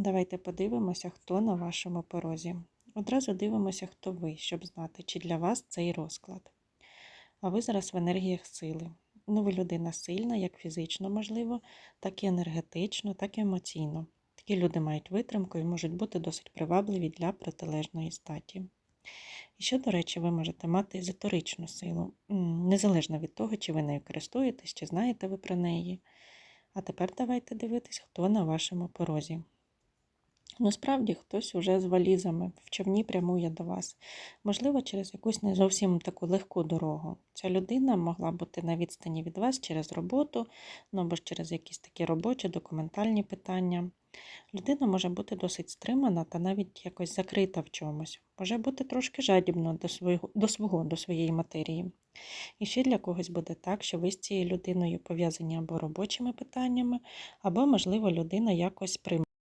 Давайте подивимося, хто на вашому порозі. Одразу дивимося, хто ви, щоб знати, чи для вас цей розклад. А ви зараз в енергіях сили. Ну, ви людина сильна, як фізично можливо, так і енергетично, так і емоційно. Такі люди мають витримку і можуть бути досить привабливі для протилежної статі. І ще, до речі, ви можете мати езотеричну силу, незалежно від того, чи ви нею користуєтесь, чи знаєте ви про неї. А тепер давайте дивитись, хто на вашому порозі. Ну, справді, хтось уже з валізами в човні прямує до вас. Можливо, через якусь не зовсім таку легку дорогу. Ця людина могла бути на відстані від вас через роботу, ну або ж через якісь такі робочі, документальні питання. Людина може бути досить стримана та навіть якось закрита в чомусь, може бути трошки жадібно до свого, до свого, до своєї матерії. І ще для когось буде так, що ви з цією людиною пов'язані або робочими питаннями, або, можливо, людина якось прийме